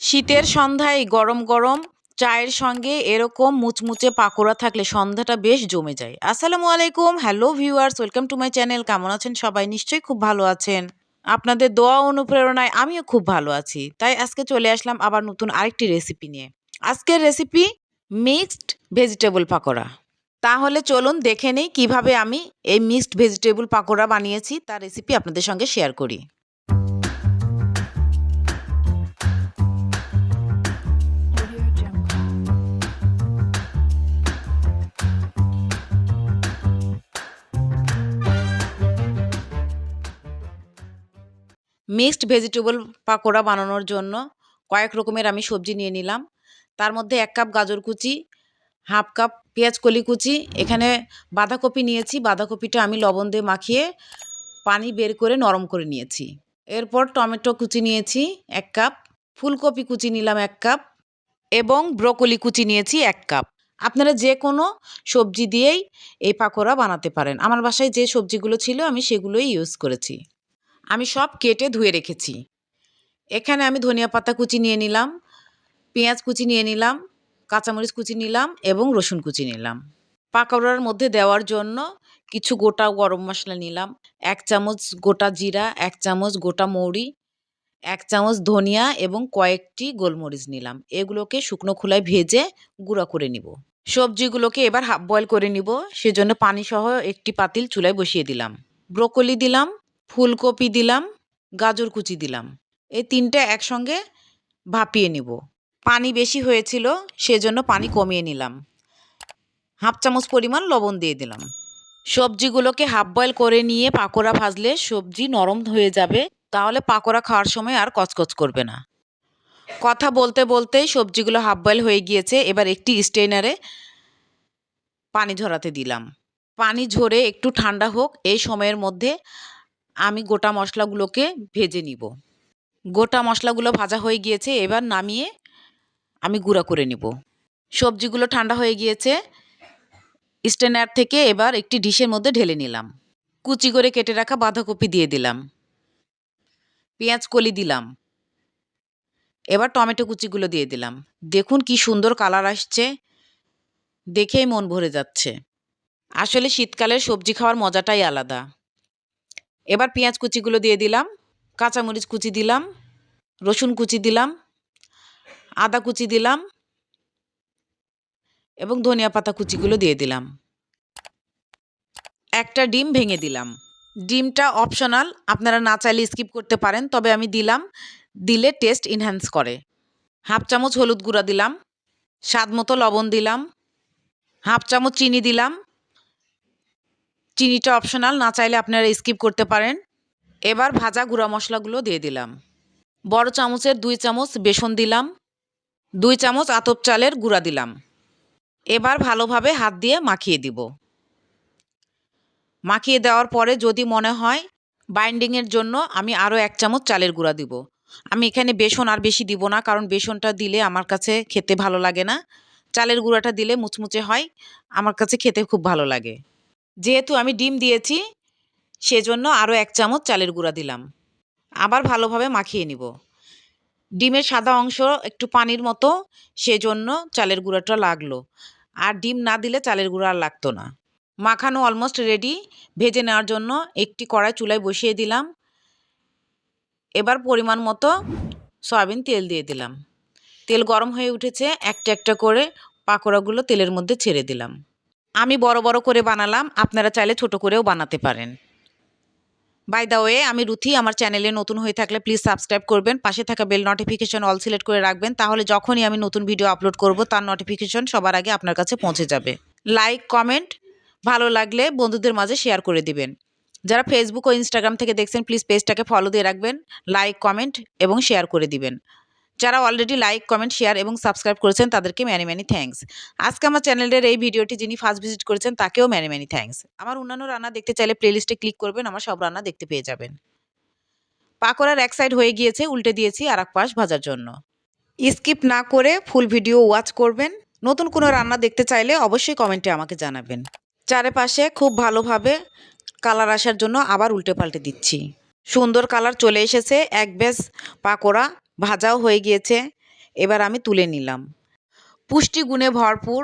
শীতের সন্ধ্যায় গরম গরম, চায়ের সঙ্গে এরকম মুচমুচে পাকোড়া থাকলে সন্ধ্যাটা বেশ জমে যায়। আসসালামু আলাইকুম, hello viewers, welcome to my channel. কেমন আছেন সবাই? নিশ্চয়ই খুব ভালো আছেন। আপনাদের দোয়া অনুপ্রেরণায় আমিও খুব ভালো আছি। তাই আজকে চলে আসলাম আবার নতুন আরেকটি রেসিপি নিয়ে। আজকের রেসিপি মিক্সড ভেজিটেবল পাকোড়া। তাহলে চলুন দেখে নেই কীভাবে আমি এই মিক্সড ভেজিটেবল পাকোড়া বানিয়েছি, তার রেসিপি আপনাদের সঙ্গে শেয়ার করি। মিক্সড ভেজিটেবল পাকোড়া বানানোর জন্য কয়েক রকমের আমি সবজি নিয়ে নিলাম। তার মধ্যে এক কাপ গাজর কুচি, হাফ কাপ পেঁয়াজ কলি কুচি, এখানে বাঁধাকপি নিয়েছি। বাঁধাকপিটা আমি লবণ দিয়ে মাখিয়ে পানি বের করে নরম করে নিয়েছি। এরপর টমেটো কুচি নিয়েছি এক কাপ, ফুলকপি কুচি নিলাম এক কাপ এবং ব্রোকলি কুচি নিয়েছি এক কাপ। আপনারা যে কোনো সবজি দিয়েই এই পাকোড়া বানাতে পারেন। আমার বাসায় যে সবজিগুলো ছিল আমি সেগুলোই ইউজ করেছি। আমি সব কেটে ধুয়ে রেখেছি। এখানে আমি ধনিয়া পাতা কুচি নিয়ে নিলাম, পেঁয়াজ কুচি নিয়ে নিলাম, কাঁচামরিচ কুচি নিলাম এবং রসুন কুচি নিলাম। পাকোড়ার মধ্যে দেওয়ার জন্য কিছু গোটা গরম মশলা নিলাম, এক চামচ গোটা জিরা, এক চামচ গোটা মৌরি, এক চামচ ধনিয়া এবং কয়েকটি গোলমরিচ নিলাম। এগুলোকে শুকনো খোলায় ভেজে গুঁড়া করে নিব। সবজিগুলোকে এবার হাফ বয়েল করে নিব। সেজন্য পানি সহ একটি পাতিল চুলায় বসিয়ে দিলাম। ব্রোকলি দিলাম ফুলকপি দিলাম, গাজর কুচি দিলাম। এই তিনটে একসঙ্গে ভাপিয়ে নিব। পানি বেশি হয়েছিল, সেজন্য পানি কমিয়ে নিলাম। হাফ চামচ পরিমাণ লবণ দিয়ে দিলাম। সবজিগুলোকে হাফ বয়েল করে নিয়ে পাকোড়া ভাজলে সবজি নরম হয়ে যাবে, তাহলে পাকোড়া খাওয়ার সময় আর কচকচ করবে না। কথা বলতে বলতেই সবজিগুলো হাফ বয়েল হয়ে গিয়েছে, এবার একটি স্টেনারে পানি ঝরাতে দিলাম। পানি ঝরে একটু ঠান্ডা হোক, এই সময়ের মধ্যে আমি গোটা মশলাগুলোকে ভেজে নিব। গোটা মশলাগুলো ভাজা হয়ে গিয়েছে, এবার নামিয়ে আমি গুঁড়া করে নিব। সবজিগুলো ঠান্ডা হয়ে গিয়েছে স্টেনার থেকে এবার একটি ডিশের মধ্যে ঢেলে নিলাম। কুচি করে কেটে রাখা বাঁধাকপি দিয়ে দিলাম। পেঁয়াজ কলি দিলাম। এবার টমেটো কুচিগুলো দিয়ে দিলাম। দেখুন কি সুন্দর কালার আসছে। দেখেই মন ভরে যাচ্ছে। আসলে শীতকালের সবজি খাওয়ার মজাটাই আলাদা। এবার পেঁয়াজ কুচিগুলো দিয়ে দিলাম, কাঁচামরিচ কুচি দিলাম, রসুন কুচি দিলাম, আদা কুচি দিলাম এবং ধনিয়া পাতা কুচিগুলো দিয়ে দিলাম। একটা ডিম ভেঙে দিলাম। ডিমটা অপশনাল, আপনারা না চাইলে স্কিপ করতে পারেন, তবে আমি দিলাম, দিলে টেস্ট ইনহ্যান্স করে। হাফ চামচ হলুদ গুঁড়া দিলাম, স্বাদ মতো লবণ দিলাম, হাফ চামচ চিনি দিলাম চিনিটা অপশনাল না চাইলে আপনারা স্কিপ করতে পারেন। এবার ভাজা গুঁড়া মশলাগুলো দিয়ে দিলাম। বড় চামচের দুই চামচ বেসন দিলাম। দুই চামচ আতপ চালের গুঁড়া দিলাম। এবার ভালোভাবে হাত দিয়ে মাখিয়ে দিব। মাখিয়ে দেওয়ার পরে যদি মনে হয় বাইন্ডিংয়ের জন্য আমি আরও এক চামচ চালের গুঁড়া দিব। আমি এখানে বেসন আর বেশি দিব না, কারণ বেসনটা দিলে আমার কাছে খেতে ভালো লাগে না। চালের গুঁড়াটা দিলে মুচমুচে হয়, আমার কাছে খেতে খুব ভালো লাগে। যেহেতু আমি ডিম দিয়েছি, সেজন্য আরও এক চামচ চালের গুঁড়া দিলাম। আবার ভালোভাবে মাখিয়ে নিব। ডিমের সাদা অংশ একটু পানির মতো, সেজন্য চালের গুঁড়াটা লাগল। আর ডিম না দিলে চালের গুঁড়া আর লাগতো না। মাখানো অলমোস্ট রেডি ভেজে নেওয়ার জন্য একটি কড়াই চুলায় বসিয়ে দিলাম। এবার পরিমাণ মতো সয়াবিন তেল দিয়ে দিলাম। তেল গরম হয়ে উঠেছে, একটা একটা করে পাকোড়াগুলো তেলের মধ্যে ছেড়ে দিলাম। আমি বড় বড় করে বানালাম, আপনারা চাইলে ছোট করেও বানাতে পারেন। বাই দ্য ওয়ে আমি রুথি, আমার চ্যানেলে নতুন হয়ে থাকলে প্লিজ সাবস্ক্রাইব করবেন, পাশে থাকা বেল নোটিফিকেশন অল সিলেক্ট করে রাখবেন, তাহলে যখনই আমি নতুন ভিডিও আপলোড করব, তার নোটিফিকেশন সবার আগে আপনার কাছে পৌঁছে যাবে। লাইক কমেন্ট ভালো লাগলে বন্ধুদের মাঝে শেয়ার করে দিবেন। যারা ফেসবুক ও ইনস্টাগ্রাম থেকে দেখছেন প্লিজ পেজটাকে ফলো দিয়ে রাখবেন লাইক কমেন্ট এবং শেয়ার করে দিবেন। যারা অলরেডি লাইক কমেন্ট শেয়ার এবং সাবস্ক্রাইব করেছেন তাদেরকে ম্যানি ম্যানি থ্যাঙ্কস আজকে আমার চ্যানেলের এই ভিডিওটি যিনি ফার্স্ট ভিজিট করেছেন তাকেও ম্যানি ম্যানি থ্যাঙ্কস আমার অন্যান্য রান্না দেখতে চাইলে প্লেলিস্টে ক্লিক করবেন, আমার সব রান্না দেখতে পেয়ে যাবেন। পাকোড়ার এক সাইড হয়ে গিয়েছে, উল্টে দিয়েছি আর এক পাশ ভাজার জন্য। স্কিপ না করে ফুল ভিডিও ওয়াচ করবেন। নতুন কোনো রান্না দেখতে চাইলে অবশ্যই কমেন্টে আমাকে জানাবেন। চারপাশে খুব ভালোভাবে কালার আসার জন্য আবার উল্টে পাল্টে দিচ্ছি। সুন্দর কালার চলে এসেছে, এক বেশ পাকোড়া। ভাজাও হয়ে গিয়েছে। এবার আমি তুলে নিলাম। পুষ্টিগুণে ভরপুর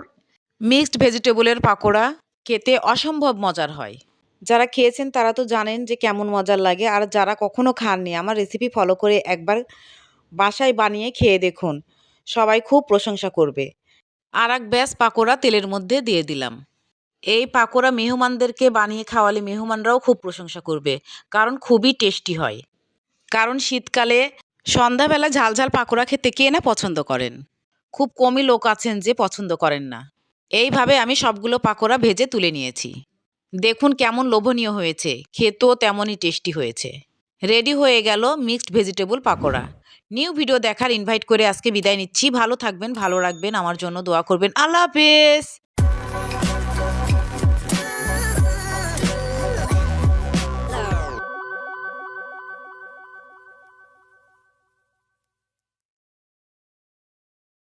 মিক্সড ভেজিটেবলের পাকোড়া খেতে অসম্ভব মজার হয়। যারা খেয়েছেন তারা তো জানেন যে কেমন মজার লাগে। আর যারা কখনো খাননি, আমার রেসিপি ফলো করে একবার বাসায় বানিয়ে খেয়ে দেখুন। সবাই খুব প্রশংসা করবে। আর এক ব্যাস পাকোড়া তেলের মধ্যে দিয়ে দিলাম। এই পাকোড়া মেহমানদেরকে বানিয়ে খাওয়ালে মেহমানরাও খুব প্রশংসা করবে, কারণ খুবই টেস্টি হয়। কারণ শীতকালে সন্ধ্যাবেলা ঝাল ঝাল পাকোড়া খেতে কে না পছন্দ করেন? খুব কমই লোক আছেন যে পছন্দ করেন না। এইভাবে আমি সবগুলো পাকোড়া ভেজে তুলে নিয়েছি। দেখুন কেমন লোভনীয় হয়েছে। খেতেও তেমনই টেস্টি হয়েছে। রেডি হয়ে গেল mixed vegetable pakora. New video দেখার ইনভাইট করে আজকে বিদায় নিচ্ছি। ভালো থাকবেন, ভালো রাখবেন, আমার জন্য দোয়া করবেন। আল্লাহ হাফেজ!